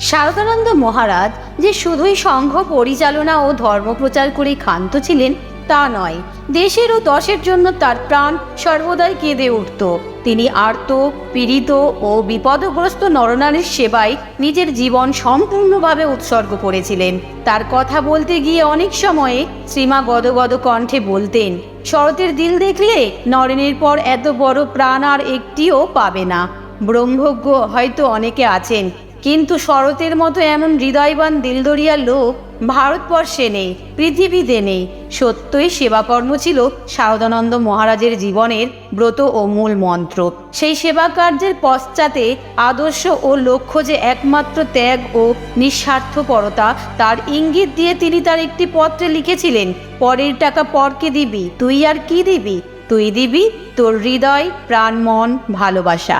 শারদানন্দ মহারাজ যে শুধুই সংঘ পরিচালনা ও ধর্মপ্রচার করে ক্ষান্ত ছিলেন, তা নয়। দেশের ও দশের জন্য তার প্রাণ সর্বদাই কেঁদে উঠত। তিনি আর্ত, পীড়িত ও বিপদগ্রস্ত নরনারীর সেবায় নিজের জীবন সম্পূর্ণভাবে উৎসর্গ করেছিলেন। তার কথা বলতে গিয়ে অনেক সময়ে শ্রীমা গদগদ কণ্ঠে বলতেন, শরতের দিল দেখলে নরেনের পর এত বড় প্রাণ আর একটিও পাবে না। ব্রহ্মজ্ঞ হয়তো অনেকে আছেন কিন্তু শরতের মতো এমন হৃদয়বান দিলদরিয়া লোক ভারতবর্ষে নেই, পৃথিবীতে নেই। সত্যই সেবাকর্ম ছিল শারদানন্দ মহারাজের জীবনের ব্রত ও মূল মন্ত্র। সেই সেবা কার্যের পশ্চাতে আদর্শ ও লক্ষ্য যে একমাত্র ত্যাগ ও নিঃস্বার্থপরতা, তার ইঙ্গিত দিয়ে তিনি তার একটি পত্রে লিখেছিলেন, পরের টাকা পরকে দিবি? তুই আর কি দিবি? তুই দিবি তোর হৃদয়, প্রাণ, মন, ভালোবাসা।